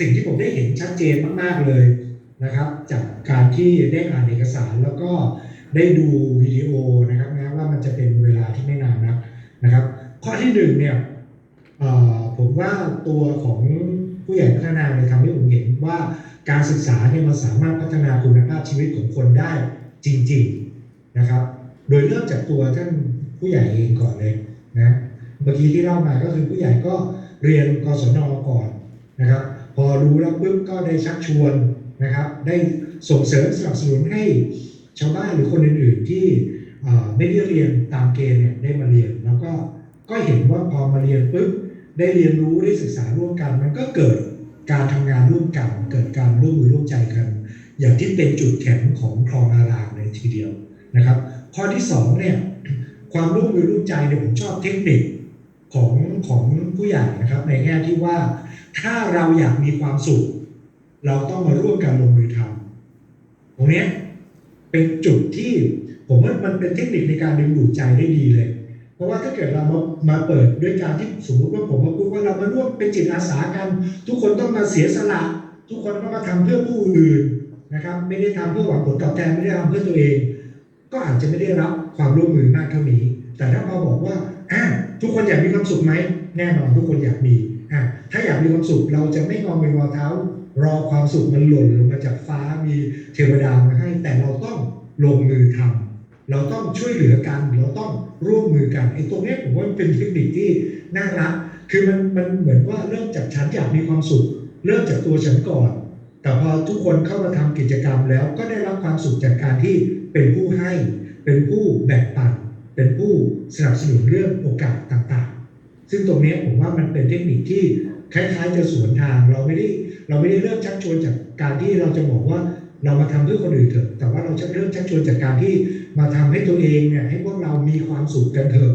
สิ่งที่ผมได้เห็นชัดเจนมาก ๆ เลยนะครับ จากการที่ได้อ่านเอกสารแล้วก็ได้ดูวิดีโอนะครับแม้ว่ามันจะเป็นเวลาที่ไม่นานนักนะครับ ข้อที่หนึ่งเนี่ยผมว่าตัวของผู้ใหญ่พัฒนาเนี่ยทำให้ผมเห็นว่าการศึกษาเนี่ยมันสามารถพัฒนาคุณภาพชีวิตของคนได้จริง ๆนะครับ โดยเริ่มจากตัวท่านผู้ใหญ่เองก่อนเลยนะเมื่อกี้ที่เล่ามาก็คือผู้ใหญ่ก็เรียนกศนก่อนนะครับ อรู้แล้วปุ๊บก็ได้ชักชวนนะครับ ได้ส่งเสริมสนับสนุนให้ชาวบ้านหรือคนอื่น ๆ ที่ไม่ได้เรียนตามเกณฑ์เนี่ยได้มาเรียน แล้วก็ก็เห็นว่าพอมาเรียนปุ๊บได้เรียนรู้ได้ศึกษาร่วมกัน มันก็เกิดการทำงานร่วมกันเกิดการร่วมมือร่วมใจกัน อย่างที่เป็นจุดแข็งของคลองอารามเลยทีเดียวนะครับ ข้อที่สองเนี่ยความร่วมมือร่วมใจเนี่ยผมชอบเทคนิค ของของผู้ใหญ่นะครับ ในแง่ที่ว่าถ้าเราอยากมีความสุข เราต้องมาร่วมกันลงมือทำตรงนี้เป็นจุดที่ผมว่ามันเป็นเทคนิคในการดึงดูดใจได้ดีเลย เพราะว่าถ้าเกิดเรามามาเปิดด้วยการที่สมมติว่าผมมาพูดว่าเรามาร่วมเป็นจิตอาสากัน ทุกคนต้องมาเสียสละ ทุกคนต้องมาทำเพื่อผู้อื่นนะครับ ไม่ได้ทำเพื่อหวังผลตอบแทนไม่ได้ทำเพื่อตัวเอง ก็อาจจะไม่ได้รับความร่วมมือมากเท่านี้ แต่ถ้าพอบอกว่า กคนอยากมีความสุขไหมแน่นอนทุกคนอยากมีอะถ้าอยากมีความสุขเราจะไม่งอมืองอเท้า รอความสุขมันหล่นลงมาจากฟ้ามีเทวดามาให้ แต่เราต้องลงมือทำเราต้องช่วยเหลือกัน เราต้องร่วมมือกันไอ้ตรงนี้ผมว่ามันเป็นเทคนิคที่น่ารักคือมันมันเหมือนว่าเริ่มจากฉันอยากมีความสุข เริ่มจากตัวฉันก่อน แต่พอทุกคนเข้ามาทำกิจกรรมแล้วก็ได้รับความสุขจากการที่เป็นผู้ให้ เป็นผู้แบ่งปัน เป็นผู้สนับสนุนเรื่องโอกาสต่างๆ ซึ่งตรงนี้ผมว่ามันเป็นเทคนิคที่คล้ายๆจะสวนทางเราไม่ได้เราไม่ได้เริ่มชักชวนจากการที่เราจะบอกว่าเรามาทำเพื่อคนอื่นเถอะ แต่ว่าเราจะเริ่มชักชวนจากการที่มาทำให้ตัวเองเนี่ยให้พวกเรามีความสุขกันเถอะ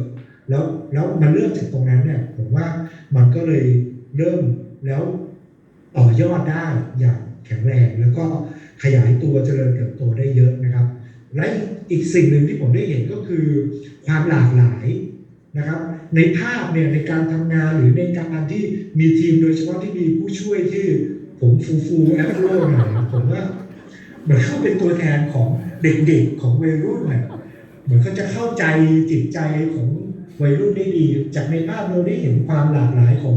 แล้วแล้วมันเริ่มจากตรงนั้นเนี่ยผมว่ามันก็เลยเริ่มแล้วต่อยอดได้อย่างแข็งแรง แล้วก็ขยายตัวเจริญเติบโตได้เยอะนะครับ และอีกสิ่งหนึ่งที่ผมได้เห็นก็คือความหลากหลายนะครับ ในภาพเนี่ยในการทำงานหรือในการที่มีทีมโดยเฉพาะที่มีผู้ช่วยที่ผมฟูฟูแอฟโรหน่อยผมว่าเหมือนเขาเป็นตัวแทนของเด็กๆของวัยรุ่นน่ะเหมือนเขาจะเข้าใจจิตใจของวัยรุ่นได้ดี จากในภาพเราได้เห็นความหลากหลายของ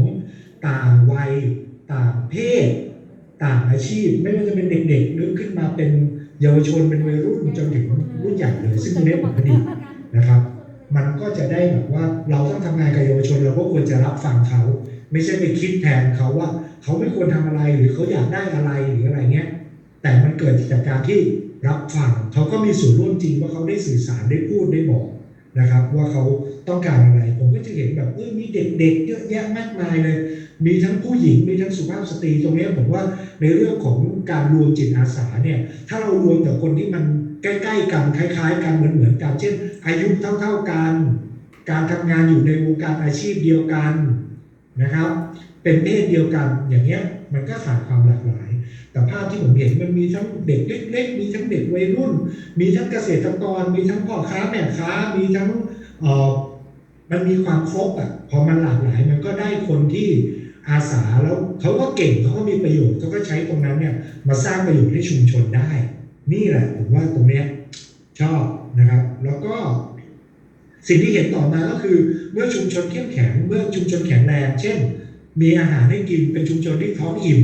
ต่างวัยต่างเพศ ต่างอาชีพ ไม่ว่าจะเป็นเด็กๆหรือขึ้นมาเป็นเยาวชนเป็นวัยรุ่นจนถึงรุ่นใหญ่เลย ซึ่งตรงนี้ผมก็ดีนะครับ มันก็จะได้แบบว่าเราต้องทำงานกับเยาวชนเราก็ควรจะรับฟังเขา ไม่ใช่ไปคิดแทนเขาว่า เขาไม่ควรทำอะไรหรือเขาอยากได้อะไรหรืออะไรเงี้ยแต่มันเกิดจากการที่รับฟังเขาก็มีส่วนร่วมจริงว่าเขาได้สื่อสารได้พูดได้บอกนะครับ ว่าเขาต้องการอะไร ผมก็จะเห็นแบบเออมีเด็กๆเยอะแยะมากมายเลย มีทั้งผู้หญิงมีทั้งสุภาพสตรีตรงนี้ผมว่าในเรื่องของการรวมจิตอาสาเนี่ยถ้าเรารวมแต่คนที่มันใกล้ๆกันคล้าย ๆ กันเหมือนๆกัน เช่น อายุเท่า ๆกัน การทำงานอยู่ในวงการอาชีพเดียวกันนะครับ เป็นเพศเดียวกันอย่างเงี้ยมันก็ขาดความหลากหลาย แต่ภาพที่ผมเห็นมันมีทั้งเด็กเล็กๆมีทั้งเด็กวัยรุ่น มีทั้งเกษตรกร มีทั้งพ่อค้าแม่ค้ามีทั้งเออมันมีความครบอะพอมันหลากหลายมันก็ได้คนที่ อาสาแล้วเขาก็เก่งเขาก็มีประโยชน์เขาก็ใช้ตรงนั้นเนี่ยมาสร้างประโยชน์ให้ชุมชนได้ นี่แหละผมว่าตรงเนี้ยชอบนะครับ แล้วก็สิ่งที่เห็นต่อมาก็คือเมื่อชุมชนเข้มแข็งเมื่อชุมชนแข็งแรงเช่น มีอาหารให้กินเป็นชุมชนที่ท้องอิ่ม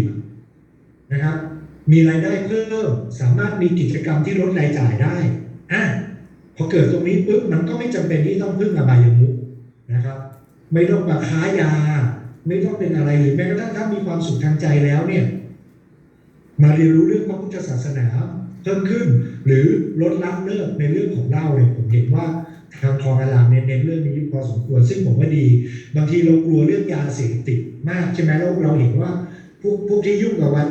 นะครับ มีรายได้เพิ่มสามารถมีกิจกรรมที่ลดรายจ่ายได้อะพอเกิดตรงนี้ปุ๊บมันก็ไม่จำเป็นที่ต้องพึ่งอบายมุขนะครับ ไม่ต้องมาค้ายา ไม่ต้องเป็นอะไรหรือแม้กระทั่งถ้ามีความสุขทางใจแล้วเนี่ย มาเรียนรู้เรื่องพระพุทธศาสนาเพิ่มขึ้น หรือลดละเลิกในเรื่องของเหล้าเนี่ยผมเห็นว่าทางคลองอารามเน้นเรื่องนี้พอสมควรซึ่งผมว่าดี บางทีเรากลัวเรื่องยาเสพติดมากใช่ไหมแล้วเราเห็นว่าพวกพวกที่ยุ่งกับวัน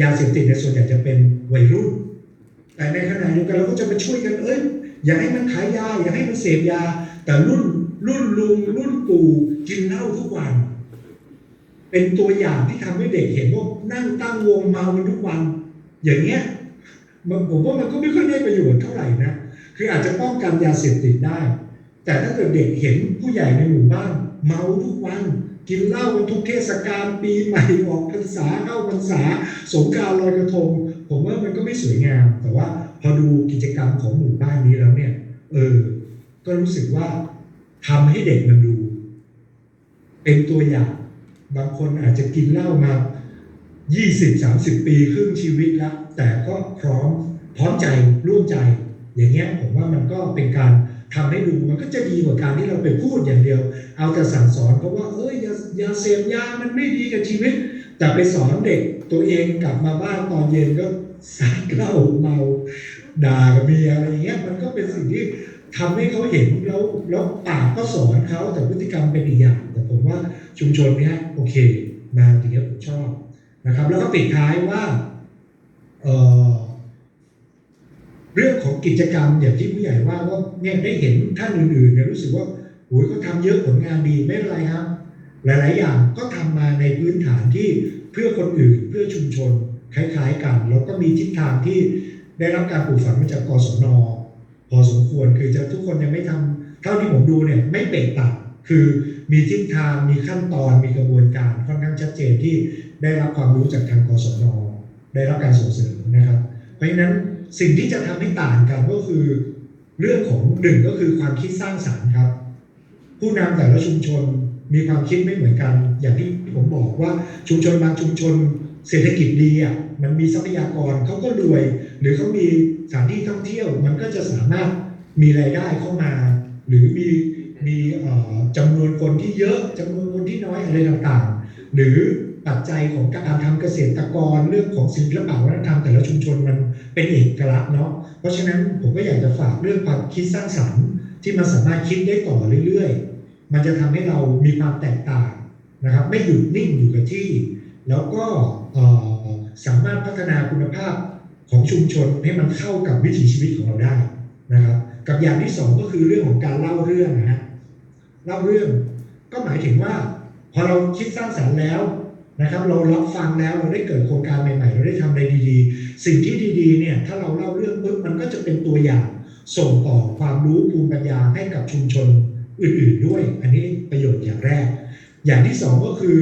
ยาเสพติดในส่วนใหญ่จะเป็นวัยรุ่น แต่ในขณะเดียวกันเราก็จะมาช่วยกันเอ้ยอย่าให้มันขายยาอย่าให้มันเสพยา แต่รุ่นรุ่นลุงรุ่นปู่กินเหล้าทุกวัน เป็นตัวอย่างที่ทำให้เด็กเห็นว่านั่งตั้งวงเมากันทุกวัน อย่างเงี้ยมันผมว่ามันก็ไม่ค่อยได้ประโยชน์เท่าไหร่นะคืออาจจะป้องกันยาเสพติดได้ แต่ถ้าเกิดเด็กเห็นผู้ใหญ่ในหมู่บ้าน เมาทุกวัน กินเหล้ากันทุกเทศกาลปีใหม่ออกพรรษาเข้าพรรษา สงกรารลอยกระทง ผมว่ามันก็ไม่สวยงาม แต่ว่าพอดูกิจกรรมของหมู่บ้านนี้แล้วเนี่ย เออ ก็รู้สึกว่าทำให้เด็กมันดู เป็นตัวอย่าง บางคนอาจจะกินเหล้ามา 20 30 ปีครึ่งชีวิตแล้ว แต่ก็พร้อมพร้อมใจร่วมใจ อย่างเงี้ยผมว่ามันก็เป็นการทำให้ดูมันก็จะดีกว่าการที่เราไปพูดอย่างเดียว เอาแต่สั่งสอนเพราะว่าเอ้ยยายาเสพยามันไม่ดีกับชีวิต แต่ไปสอนเด็กตัวเองกลับมาบ้านตอนเย็นก็สาดเหล้าเมาด่ากับเมียอะไรเงี้ยมันก็เป็นสิ่งที่ทำให้เขาเห็นแล้วแล้วปากก็สอนเขาแต่พฤติกรรมเป็นอีกอย่างแต่ผมว่า ชุมชนเนี้ยโอเคมาอย่างเงี้ยผมชอบนะครับ แล้วก็ปิดท้ายว่าเเรื่องของกิจกรรมอย่างที่ผู้ใหญ่ว่าว่าเนี่ยได้เห็นท่านอื่นๆเนี่ยรู้สึกว่าโอ้ยเขาทำเยอะผลงานดีไม่เป็นไรครับ หลาย ๆ อย่างก็ทำมาในพื้นฐานที่เพื่อคนอื่นเพื่อชุมชนคล้าย ๆ กันแล้วก็มีทิศทางที่ได้รับการปลูกฝังมาจากกศนพอสมควรคือจะทุกคนยังไม่ทำเท่าที่ผมดูเนี่ยไม่เปะตัด คือมีทิศทางมีขั้นตอนมีกระบวนการค่อนข้างชัดเจนที่ได้รับความรู้จากทางกศนได้รับการส่งเสริมนะครับ เพราะฉะนั้นสิ่งที่จะทำให้ต่างกันก็คือ เรื่องของหนึ่งก็คือความคิดสร้างสรรค์ครับ ผู้นำแต่ละชุมชนมีความคิดไม่เหมือนกัน อย่างที่ผมบอกว่าชุมชนบางชุมชนเศรษฐกิจดีอะมันมีทรัพยากรเขาก็รวย หรือเขามีสถานที่ท่องเที่ยว มันก็จะสามารถมีรายได้เข้ามา หรือมี มีเอ่อจำนวนคนที่เยอะจำนวนคนที่น้อยอะไรต่างๆ หรือปัจจัยของการทำเกษตรกรเรื่องของศิลปะวัฒนธรรมแต่ละชุมชนมันเป็นเอกลักษณ์เนาะเพราะฉะนั้นผมก็อยากจะฝากเรื่องความคิดสร้างสรรค์ ที่มันสามารถคิดได้ต่อเรื่อยๆ มันจะทำให้เรามีความแตกต่างนะครับ ไม่หยุดนิ่งอยู่กับที่ แล้วก็สามารถพัฒนาคุณภาพของชุมชนให้มันเข้ากับวิถีชีวิตของเราได้นะครับกับอย่างที่สองก็คือเรื่องของการเล่าเรื่องนะฮะ เล่าเรื่อง ก็หมายถึงว่า พอเราคิดสร้างสรรค์แล้วนะครับ เรารับฟังแล้วเราได้เกิดโครงการใหม่ๆ เราได้ทำอะไรดีๆ สิ่งที่ดีๆเนี่ยถ้าเราเล่าเรื่องปุ๊บมันก็จะเป็นตัวอย่างส่งต่อความรู้ภูมิปัญญาให้กับชุมชนอื่นๆด้วย อันนี้ประโยชน์อย่างแรก อย่างที่สองก็คือ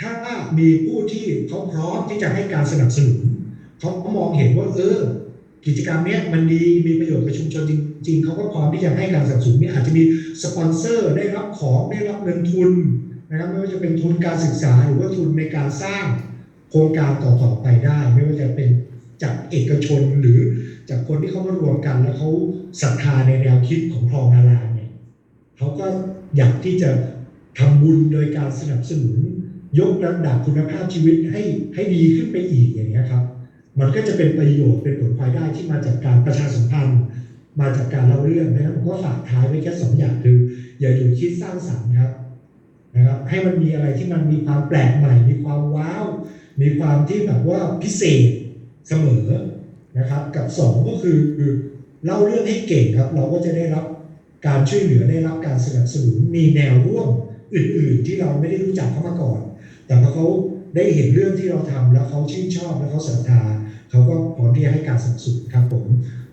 ถ้ามีผู้ที่เขาพร้อมที่จะให้การสนับสนุนเขามองเห็นว่าเออ กิจกรรมเนี้ยมันดีมีประโยชน์กับชุมชนจริง ๆเขาก็พร้อมที่จะให้การสนับสนุนนี่อาจจะมีสปอนเซอร์ได้รับของได้รับเงินทุนนะครับไม่ว่าจะเป็นทุนการศึกษาหรือว่าทุนในการสร้างโครงการต่อๆไปได้ ไม่ว่าจะเป็นจากเอกชนหรือจากคนที่เขามารวมกัน แล้วเขาศรัทธาในแนวคิดของคลองนาลาเนี่ยเขาก็อยากที่จะทำบุญโดยการสนับสนุน ยกระดับคุณภาพชีวิตให้ให้ดีขึ้นไปอีกอย่างนี้ยครับ มันก็จะเป็นประโยชน์เป็นผลพลอยได้ที่มาจากการประชาสัมพันธ์มาจากการเล่าเรื่องนะครับผมก็ฝากท้ายไว้แค่สองอย่างคือ อย่าหยุดคิดสร้างสรรค์ครับนะครับ ให้มันมีอะไรที่มันมีความแปลกใหม่ มีความว้าว มีความที่แบบว่าพิเศษเสมอนะครับ กับสองก็คือคือเล่าเรื่องให้เก่งครับ เราก็จะได้รับการช่วยเหลือได้รับการสนับสนุนมีแนวร่วมอื่น ๆ ที่เราไม่ได้รู้จักเขามาก่อน แต่พอเขาได้เห็นเรื่องที่เราทำแล้วเขาชื่นชอบแล้วเขาศรัทธา เขาก็พร้อมที่จะให้การสนับสนุนครับผม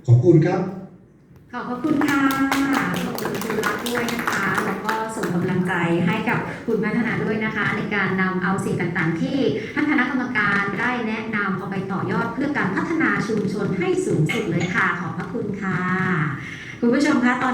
ขอบคุณครับ ขอบพระคุณค่ะขอบคุณคุณรักด้วยนะคะ แล้วก็ส่งกำลังใจให้กับคุณพัฒนาด้วยนะคะ ในการนำเอาสิ่งต่างๆ ที่ท่านคณะกรรมการได้แนะนำเอาไปต่อยอดเพื่อการพัฒนาชุมชนให้สูงสุดเลยค่ะ ขอบพระคุณค่ะ คุณผู้ชมคะตอน